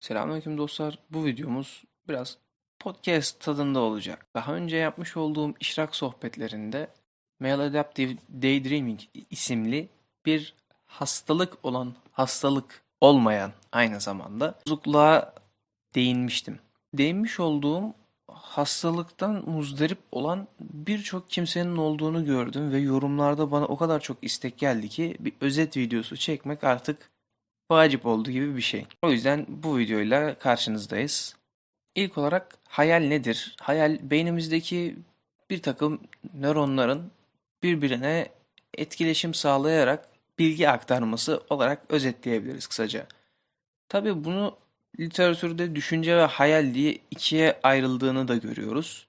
Selamünaleyküm dostlar. Bu videomuz biraz podcast tadında olacak. Daha önce yapmış olduğum işrak sohbetlerinde Maladaptive Daydreaming isimli bir hastalık olan, hastalık olmayan aynı zamanda bozukluğa değinmiştim. Değinmiş olduğum hastalıktan muzdarip olan birçok kimsenin olduğunu gördüm ve yorumlarda bana o kadar çok istek geldi ki bir özet videosu çekmek artık vacip oldu gibi bir şey. O yüzden bu videoyla karşınızdayız. İlk olarak hayal nedir? Hayal beynimizdeki bir takım nöronların birbirine etkileşim sağlayarak bilgi aktarması olarak özetleyebiliriz kısaca. Tabii bunu literatürde düşünce ve hayal diye ikiye ayrıldığını da görüyoruz.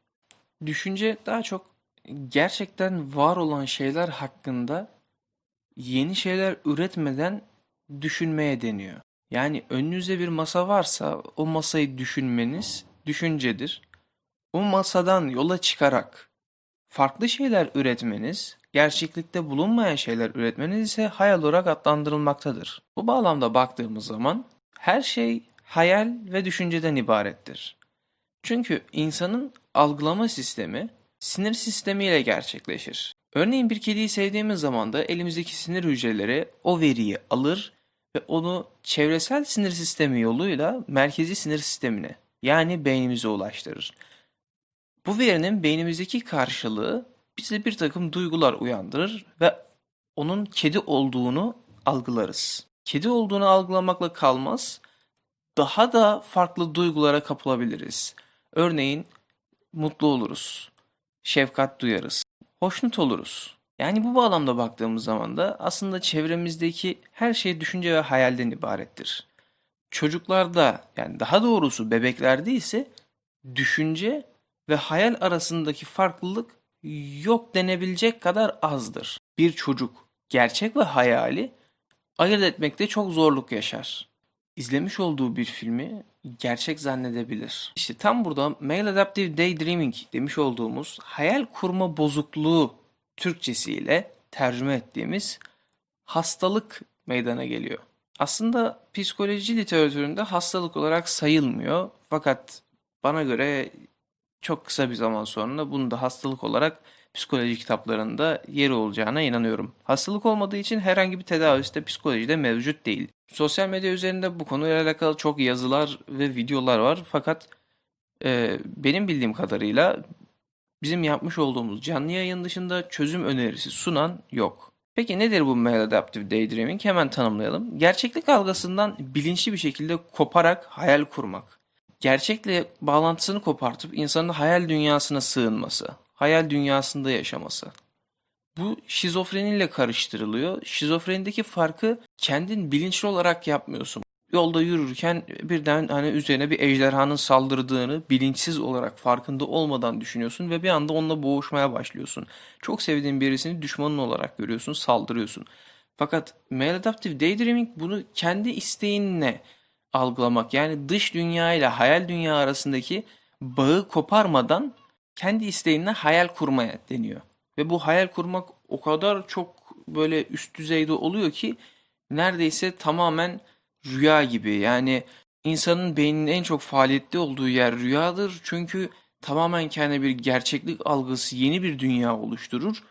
Düşünce daha çok gerçekten var olan şeyler hakkında yeni şeyler üretmeden düşünmeye deniyor. Yani önünüzde bir masa varsa o masayı düşünmeniz düşüncedir. O masadan yola çıkarak farklı şeyler üretmeniz, gerçeklikte bulunmayan şeyler üretmeniz ise hayal olarak adlandırılmaktadır. Bu bağlamda baktığımız zaman her şey hayal ve düşünceden ibarettir. Çünkü insanın algılama sistemi sinir sistemiyle gerçekleşir. Örneğin bir kediyi sevdiğimiz zaman da elimizdeki sinir hücreleri o veriyi alır ve onu çevresel sinir sistemi yoluyla merkezi sinir sistemine yani beynimize ulaştırır. Bu verinin beynimizdeki karşılığı bize bir takım duygular uyandırır ve onun kedi olduğunu algılarız. Kedi olduğunu algılamakla kalmaz, daha da farklı duygulara kapılabiliriz. Örneğin mutlu oluruz, şefkat duyarız, hoşnut oluruz. Yani bu bağlamda baktığımız zaman da aslında çevremizdeki her şey düşünce ve hayalden ibarettir. Çocuklarda yani daha doğrusu bebeklerde ise düşünce ve hayal arasındaki farklılık yok denebilecek kadar azdır. Bir çocuk gerçek ve hayali ayırt etmekte çok zorluk yaşar. İzlemiş olduğu bir filmi gerçek zannedebilir. İşte tam burada Maladaptive Daydreaming demiş olduğumuz hayal kurma bozukluğu Türkçesiyle tercüme ettiğimiz hastalık meydana geliyor. Aslında psikoloji literatüründe hastalık olarak sayılmıyor. Fakat bana göre çok kısa bir zaman sonra bunu da hastalık olarak psikoloji kitaplarında yeri olacağına inanıyorum. Hastalık olmadığı için herhangi bir tedavisi de psikolojide mevcut değil. Sosyal medya üzerinde bu konuyla alakalı çok yazılar ve videolar var. Fakat e, benim bildiğim kadarıyla bizim yapmış olduğumuz canlı yayın dışında çözüm önerisi sunan yok. Peki nedir bu maladaptive daydreaming? Hemen tanımlayalım. Gerçeklik algısından bilinçli bir şekilde koparak hayal kurmak. Gerçekle bağlantısını kopartıp insanın hayal dünyasına sığınması, hayal dünyasında yaşaması. Bu şizofreniyle karıştırılıyor. Şizofrenideki farkı kendin bilinçli olarak yapmıyorsun yolda yürürken birden hani üzerine bir ejderhanın saldırdığını bilinçsiz olarak farkında olmadan düşünüyorsun ve bir anda onunla boğuşmaya başlıyorsun. Çok sevdiğin birisini düşmanın olarak görüyorsun, saldırıyorsun. Fakat maladaptive daydreaming bunu kendi isteğinle algılamak yani dış dünya ile hayal dünya arasındaki bağı koparmadan kendi isteğinle hayal kurmaya deniyor. Ve bu hayal kurmak o kadar çok böyle üst düzeyde oluyor ki neredeyse tamamen rüya gibi. Yani insanın beyninin en çok faaliyette olduğu yer rüyadır. Çünkü tamamen kendi bir gerçeklik algısı yeni bir dünya oluşturur.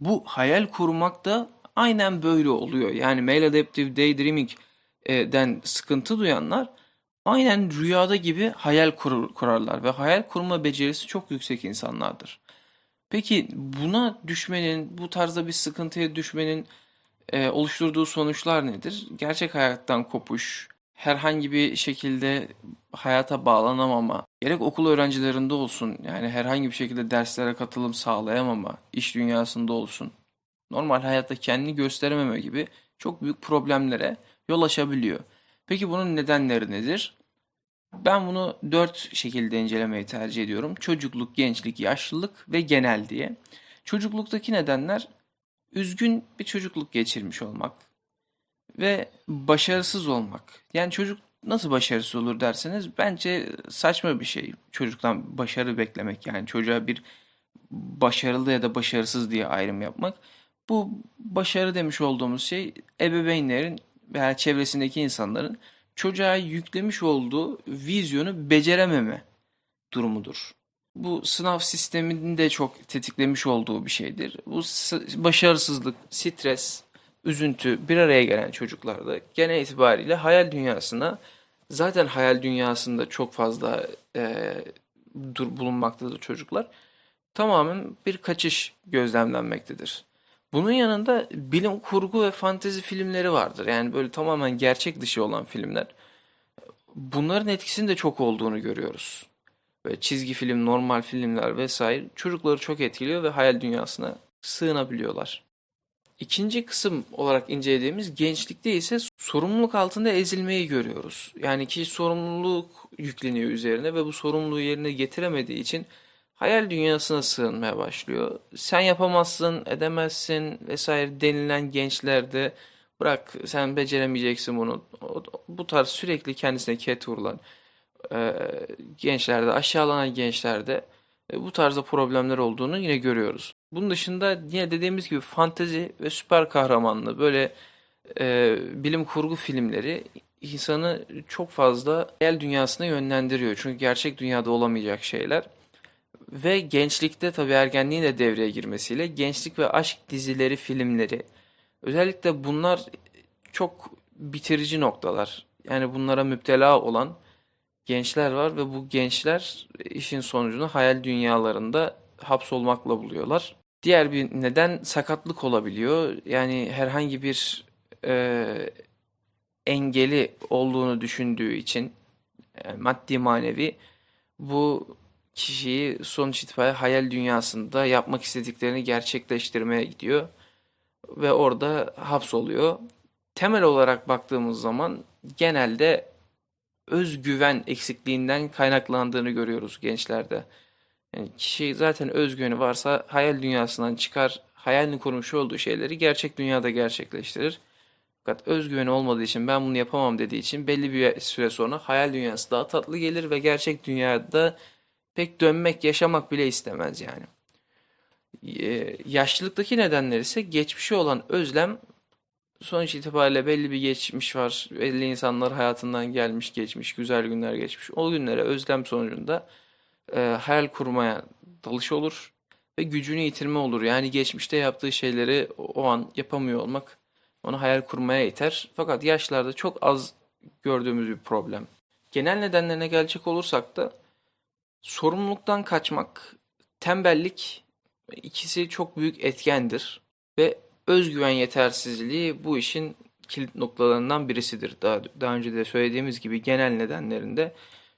Bu hayal kurmak da aynen böyle oluyor. Yani maladaptive daydreaming'den sıkıntı duyanlar aynen rüyada gibi hayal kur, kurarlar ve hayal kurma becerisi çok yüksek insanlardır. Peki buna düşmenin, bu tarzda bir sıkıntıya düşmenin e, oluşturduğu sonuçlar nedir? Gerçek hayattan kopuş, herhangi bir şekilde hayata bağlanamama, gerek okul öğrencilerinde olsun, yani herhangi bir şekilde derslere katılım sağlayamama, iş dünyasında olsun, normal hayatta kendini gösterememe gibi çok büyük problemlere yol açabiliyor. Peki bunun nedenleri nedir? Ben bunu dört şekilde incelemeyi tercih ediyorum. Çocukluk, gençlik, yaşlılık ve genel diye. Çocukluktaki nedenler üzgün bir çocukluk geçirmiş olmak ve başarısız olmak. Yani çocuk nasıl başarısız olur derseniz bence saçma bir şey çocuktan başarı beklemek. Yani çocuğa bir başarılı ya da başarısız diye ayrım yapmak. Bu başarı demiş olduğumuz şey ebeveynlerin veya çevresindeki insanların çocuğa yüklemiş olduğu vizyonu becerememe durumudur. Bu sınav sisteminin de çok tetiklemiş olduğu bir şeydir. Bu başarısızlık, stres, üzüntü bir araya gelen çocuklarda genel itibariyle hayal dünyasına zaten hayal dünyasında çok fazla e, dur, bulunmaktadır çocuklar. Tamamen bir kaçış gözlemlenmektedir. Bunun yanında bilim kurgu ve fantezi filmleri vardır. Yani böyle tamamen gerçek dışı olan filmler. Bunların etkisinin de çok olduğunu görüyoruz. Böyle çizgi film, normal filmler vesaire çocukları çok etkiliyor ve hayal dünyasına sığınabiliyorlar. İkinci kısım olarak incelediğimiz gençlikte ise sorumluluk altında ezilmeyi görüyoruz. Yani ki sorumluluk yükleniyor üzerine ve bu sorumluluğu yerine getiremediği için hayal dünyasına sığınmaya başlıyor. Sen yapamazsın, edemezsin vesaire denilen gençlerde bırak sen beceremeyeceksin bunu. Bu tarz sürekli kendisine ket vurulan e, gençlerde, aşağılanan gençlerde e, bu tarzda problemler olduğunu yine görüyoruz. Bunun dışında yine dediğimiz gibi fantezi ve süper kahramanlı böyle e, bilim kurgu filmleri insanı çok fazla hayal dünyasına yönlendiriyor. Çünkü gerçek dünyada olamayacak şeyler. Ve gençlikte tabii ergenliğin de devreye girmesiyle gençlik ve aşk dizileri, filmleri özellikle bunlar çok bitirici noktalar. Yani bunlara müptela olan gençler var ve bu gençler işin sonucunu hayal dünyalarında hapsolmakla buluyorlar. Diğer bir neden sakatlık olabiliyor. Yani herhangi bir e, engeli olduğunu düşündüğü için e, maddi manevi bu kişiyi sonuç itibariyle hayal dünyasında yapmak istediklerini gerçekleştirmeye gidiyor ve orada hapsoluyor. Temel olarak baktığımız zaman genelde özgüven eksikliğinden kaynaklandığını görüyoruz gençlerde. Yani kişi zaten özgüveni varsa hayal dünyasından çıkar, hayalini kurmuş olduğu şeyleri gerçek dünyada gerçekleştirir. Fakat özgüveni olmadığı için ben bunu yapamam dediği için belli bir süre sonra hayal dünyası daha tatlı gelir ve gerçek dünyada pek dönmek, yaşamak bile istemez yani. Ee, Yaşlılıktaki nedenler ise geçmişe olan özlem sonuç itibariyle belli bir geçmiş var. Belli insanlar hayatından gelmiş, geçmiş, güzel günler geçmiş. O günlere özlem sonucunda e, hayal kurmaya dalış olur ve gücünü yitirme olur. Yani geçmişte yaptığı şeyleri o an yapamıyor olmak onu hayal kurmaya iter. Fakat yaşlarda çok az gördüğümüz bir problem. Genel nedenlerine gelecek olursak da sorumluluktan kaçmak, tembellik ikisi çok büyük etkendir ve özgüven yetersizliği bu işin kilit noktalarından birisidir. Daha, daha önce de söylediğimiz gibi genel nedenlerinde.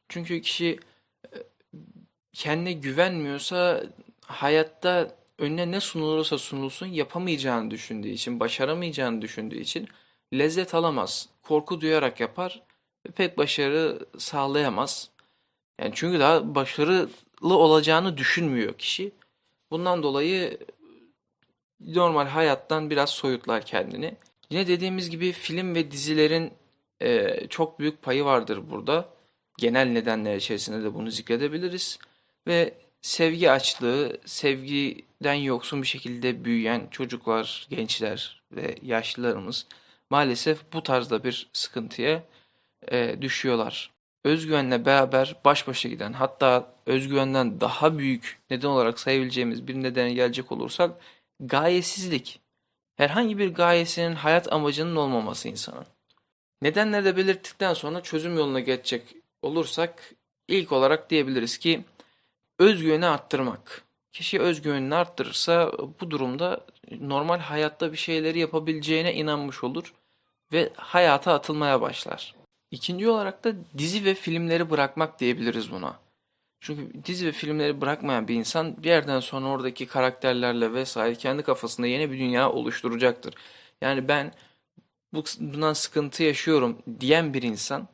Çünkü kişi kendine güvenmiyorsa hayatta önüne ne sunulursa sunulsun yapamayacağını düşündüğü için, başaramayacağını düşündüğü için lezzet alamaz. Korku duyarak yapar ve pek başarı sağlayamaz. Yani çünkü daha başarılı olacağını düşünmüyor kişi. Bundan dolayı normal hayattan biraz soyutlar kendini. Yine dediğimiz gibi film ve dizilerin e, çok büyük payı vardır burada. Genel nedenler içerisinde de bunu zikredebiliriz. Ve sevgi açlığı, sevgiden yoksun bir şekilde büyüyen çocuklar, gençler ve yaşlılarımız maalesef bu tarzda bir sıkıntıya e, düşüyorlar. Özgüvenle beraber baş başa giden hatta özgüvenden daha büyük neden olarak sayabileceğimiz bir nedene gelecek olursak gayesizlik. Herhangi bir gayesinin hayat amacının olmaması insanın. Nedenleri de belirttikten sonra çözüm yoluna geçecek olursak ilk olarak diyebiliriz ki özgüveni arttırmak. Kişi özgüvenini arttırırsa bu durumda normal hayatta bir şeyleri yapabileceğine inanmış olur ve hayata atılmaya başlar. İkinci olarak da dizi ve filmleri bırakmak diyebiliriz buna. Çünkü dizi ve filmleri bırakmayan bir insan bir yerden sonra oradaki karakterlerle vesaire kendi kafasında yeni bir dünya oluşturacaktır. Yani ben bu, bundan sıkıntı yaşıyorum diyen bir insan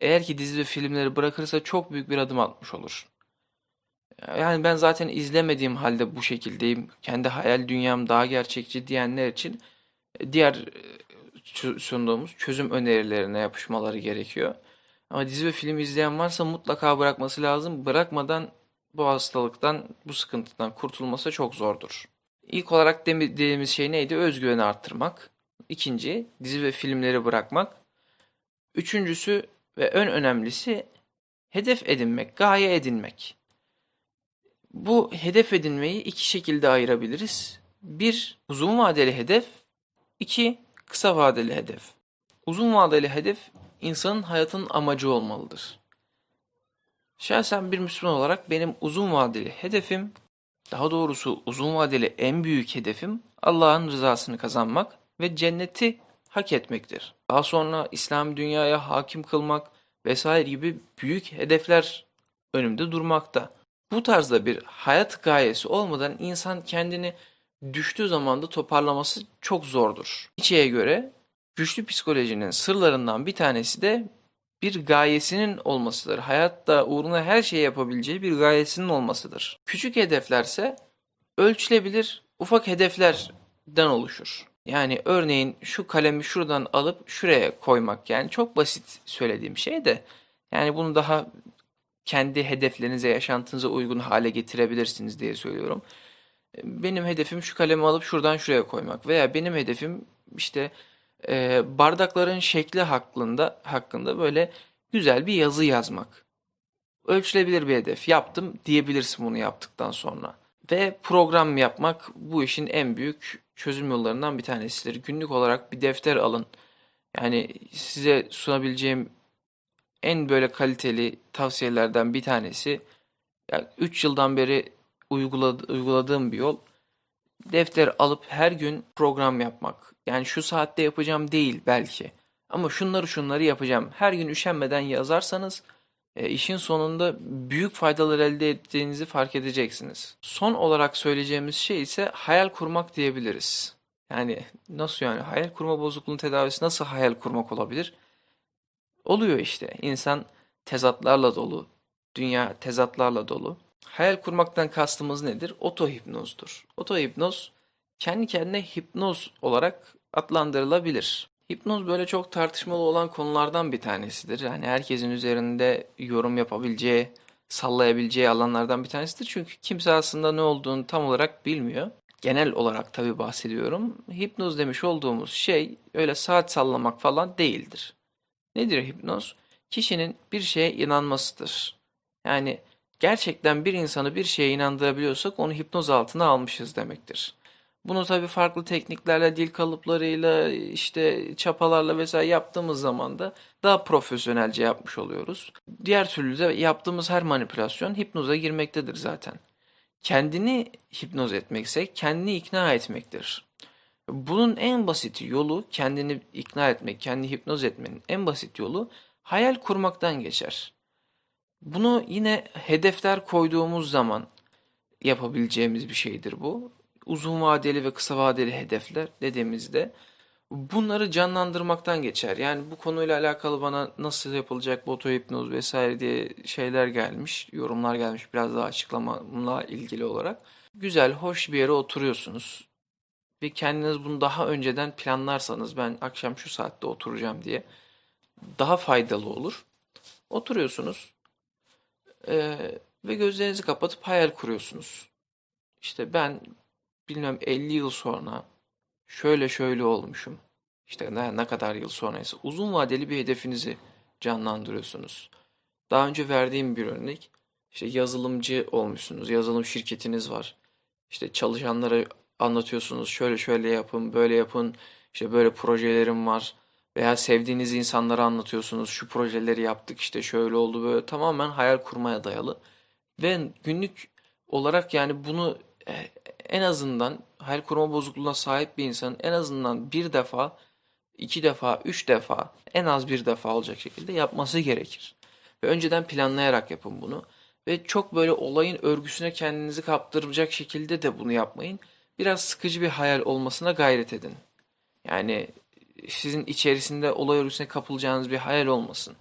eğer ki dizi ve filmleri bırakırsa çok büyük bir adım atmış olur. Yani ben zaten izlemediğim halde bu şekildeyim. Kendi hayal dünyam daha gerçekçi diyenler için e, diğer e, sunduğumuz çözüm önerilerine yapışmaları gerekiyor. Ama dizi ve film izleyen varsa mutlaka bırakması lazım. Bırakmadan bu hastalıktan, bu sıkıntıdan kurtulması çok zordur. İlk olarak dediğimiz şey neydi? Özgüveni arttırmak. İkinci, dizi ve filmleri bırakmak. Üçüncüsü ve en önemlisi hedef edinmek, gaye edinmek. Bu hedef edinmeyi iki şekilde ayırabiliriz. Bir, uzun vadeli hedef. iki kısa vadeli hedef. Uzun vadeli hedef insanın hayatının amacı olmalıdır. Şahsen bir Müslüman olarak benim uzun vadeli hedefim, daha doğrusu uzun vadeli en büyük hedefim Allah'ın rızasını kazanmak ve cenneti hak etmektir. Daha sonra İslam dünyaya hakim kılmak vesaire gibi büyük hedefler önümde durmakta. Bu tarzda bir hayat gayesi olmadan insan kendini düştüğü zaman da toparlaması çok zordur. Nietzsche'ye göre güçlü psikolojinin sırlarından bir tanesi de bir gayesinin olmasıdır. Hayatta uğruna her şeyi yapabileceği bir gayesinin olmasıdır. Küçük hedeflerse ölçülebilir ufak hedeflerden oluşur. Yani örneğin şu kalemi şuradan alıp şuraya koymak yani çok basit söylediğim şey de yani bunu daha kendi hedeflerinize, yaşantınıza uygun hale getirebilirsiniz diye söylüyorum. Benim hedefim şu kalemi alıp şuradan şuraya koymak veya benim hedefim işte e, bardakların şekli hakkında hakkında böyle güzel bir yazı yazmak. Ölçülebilir bir hedef. Yaptım diyebilirsin bunu yaptıktan sonra. Ve program yapmak bu işin en büyük çözüm yollarından bir tanesidir. Günlük olarak bir defter alın. Yani size sunabileceğim en böyle kaliteli tavsiyelerden bir tanesi yani 3 yıldan beri uyguladı- uyguladığım bir yol defter alıp her gün program yapmak. Yani şu saatte yapacağım değil belki. Ama şunları şunları yapacağım. Her gün üşenmeden yazarsanız e, işin sonunda büyük faydalar elde ettiğinizi fark edeceksiniz. Son olarak söyleyeceğimiz şey ise hayal kurmak diyebiliriz. Yani nasıl yani hayal kurma bozukluğunun tedavisi nasıl hayal kurmak olabilir? Oluyor işte. İnsan tezatlarla dolu. Dünya tezatlarla dolu. Hayal kurmaktan kastımız nedir? Otohipnozdur. Otohipnoz kendi kendine hipnoz olarak adlandırılabilir. Hipnoz böyle çok tartışmalı olan konulardan bir tanesidir. Yani herkesin üzerinde yorum yapabileceği, sallayabileceği alanlardan bir tanesidir. Çünkü kimse aslında ne olduğunu tam olarak bilmiyor. Genel olarak tabii bahsediyorum. Hipnoz demiş olduğumuz şey öyle saat sallamak falan değildir. Nedir hipnoz? Kişinin bir şeye inanmasıdır. Yani gerçekten bir insanı bir şeye inandırabiliyorsak onu hipnoz altına almışız demektir. Bunu tabii farklı tekniklerle, dil kalıplarıyla, işte çapalarla vesaire yaptığımız zaman da daha profesyonelce yapmış oluyoruz. Diğer türlü de yaptığımız her manipülasyon hipnoza girmektedir zaten. Kendini hipnoz etmekse kendini ikna etmektir. Bunun en basit yolu kendini ikna etmek, kendini hipnoz etmenin en basit yolu hayal kurmaktan geçer. Bunu yine hedefler koyduğumuz zaman yapabileceğimiz bir şeydir bu. Uzun vadeli ve kısa vadeli hedefler dediğimizde bunları canlandırmaktan geçer. Yani bu konuyla alakalı bana nasıl yapılacak bu otohipnoz vesaire diye şeyler gelmiş, yorumlar gelmiş biraz daha açıklamamla ilgili olarak. Güzel, hoş bir yere oturuyorsunuz ve kendiniz bunu daha önceden planlarsanız ben akşam şu saatte oturacağım diye daha faydalı olur. Oturuyorsunuz eee, ve gözlerinizi kapatıp hayal kuruyorsunuz. İşte ben bilmem 50 yıl sonra şöyle şöyle olmuşum. İşte ne, ne kadar yıl sonraysa uzun vadeli bir hedefinizi canlandırıyorsunuz. Daha önce verdiğim bir örnek işte yazılımcı olmuşsunuz. Yazılım şirketiniz var. İşte çalışanlara anlatıyorsunuz. Şöyle şöyle yapın, böyle yapın. İşte böyle projelerim var. Veya sevdiğiniz insanlara anlatıyorsunuz. Şu projeleri yaptık işte şöyle oldu böyle. Tamamen hayal kurmaya dayalı. Ve günlük olarak yani bunu e, en azından hayal kurma bozukluğuna sahip bir insanın en azından bir defa, iki defa, üç defa, en az bir defa olacak şekilde yapması gerekir. Ve önceden planlayarak yapın bunu. Ve çok böyle olayın örgüsüne kendinizi kaptıracak şekilde de bunu yapmayın. Biraz sıkıcı bir hayal olmasına gayret edin. Yani sizin içerisinde olay örgüsüne kapılacağınız bir hayal olmasın.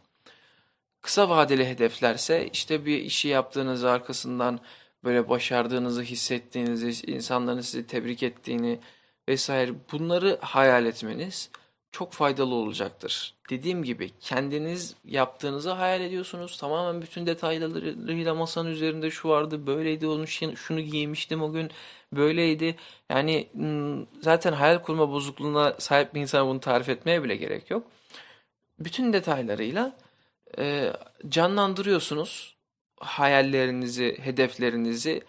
Kısa vadeli hedeflerse işte bir işi yaptığınız arkasından böyle başardığınızı hissettiğinizi, insanların sizi tebrik ettiğini vesaire bunları hayal etmeniz çok faydalı olacaktır. Dediğim gibi kendiniz yaptığınızı hayal ediyorsunuz. Tamamen bütün detaylarıyla masanın üzerinde şu vardı, böyleydi, onu şunu giymiştim o gün, böyleydi. Yani zaten hayal kurma bozukluğuna sahip bir insana bunu tarif etmeye bile gerek yok. bütün detaylarıyla e, canlandırıyorsunuz hayallerinizi, hedeflerinizi.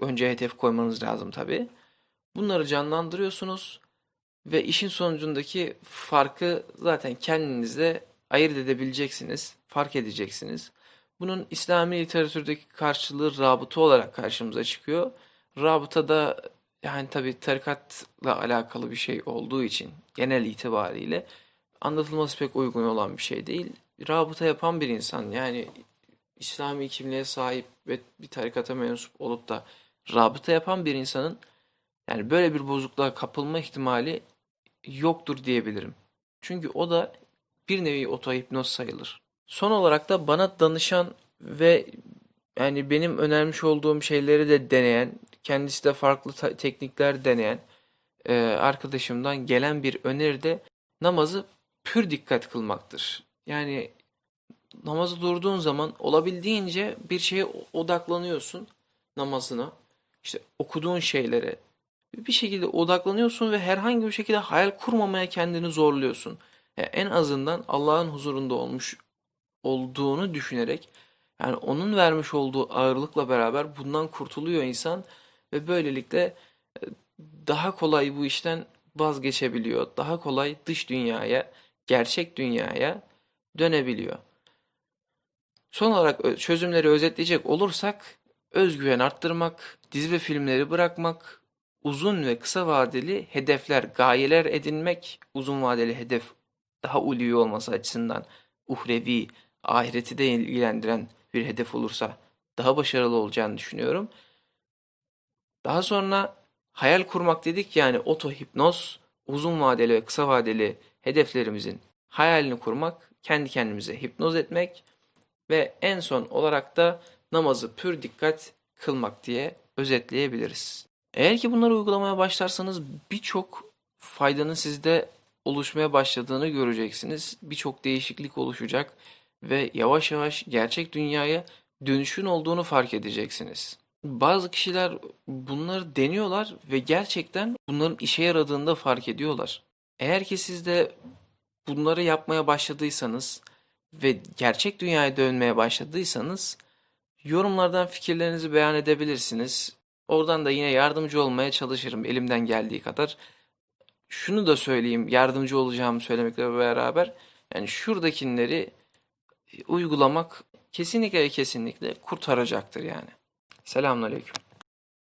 Önce hedef koymanız lazım tabii. Bunları canlandırıyorsunuz ve işin sonucundaki farkı zaten kendinizde ayırt edebileceksiniz, fark edeceksiniz. Bunun İslami literatürdeki karşılığı rabıta olarak karşımıza çıkıyor. Rabıta da yani tabii tarikatla alakalı bir şey olduğu için genel itibariyle anlatılması pek uygun olan bir şey değil. Rabıta yapan bir insan yani İslami kimliğe sahip ve bir tarikata mensup olup da rabıta yapan bir insanın yani böyle bir bozukluğa kapılma ihtimali yoktur diyebilirim. Çünkü o da bir nevi otohipnoz sayılır. Son olarak da bana danışan ve yani benim önermiş olduğum şeyleri de deneyen, kendisi de farklı teknikler deneyen e, arkadaşımdan gelen bir öneri de namazı pür dikkat kılmaktır. Yani namazı durduğun zaman olabildiğince bir şeye odaklanıyorsun namazına. İşte okuduğun şeylere bir şekilde odaklanıyorsun ve herhangi bir şekilde hayal kurmamaya kendini zorluyorsun. Yani en azından Allah'ın huzurunda olmuş olduğunu düşünerek yani onun vermiş olduğu ağırlıkla beraber bundan kurtuluyor insan ve böylelikle e, daha kolay bu işten vazgeçebiliyor. Daha kolay dış dünyaya, gerçek dünyaya dönebiliyor. Son olarak çözümleri özetleyecek olursak özgüven arttırmak, dizi ve filmleri bırakmak, uzun ve kısa vadeli hedefler, gayeler edinmek, uzun vadeli hedef daha ulvi olması açısından uhrevi, ahireti de ilgilendiren bir hedef olursa daha başarılı olacağını düşünüyorum. Daha sonra hayal kurmak dedik yani otohipnoz, uzun vadeli ve kısa vadeli hedeflerimizin hayalini kurmak, kendi kendimize hipnoz etmek ve en son olarak da namazı pür dikkat kılmak diye özetleyebiliriz. Eğer ki bunları uygulamaya başlarsanız birçok faydanın sizde oluşmaya başladığını göreceksiniz. Birçok değişiklik oluşacak ve yavaş yavaş gerçek dünyaya dönüşün olduğunu fark edeceksiniz. Bazı kişiler bunları deniyorlar ve gerçekten bunların işe yaradığını da fark ediyorlar. Eğer ki siz de bunları yapmaya başladıysanız ve gerçek dünyaya dönmeye başladıysanız yorumlardan fikirlerinizi beyan edebilirsiniz. Oradan da yine yardımcı olmaya çalışırım elimden geldiği kadar. Şunu da söyleyeyim, yardımcı olacağımı söylemekle beraber yani şuradakileri uygulamak kesinlikle kesinlikle kurtaracaktır yani. Selamünaleyküm.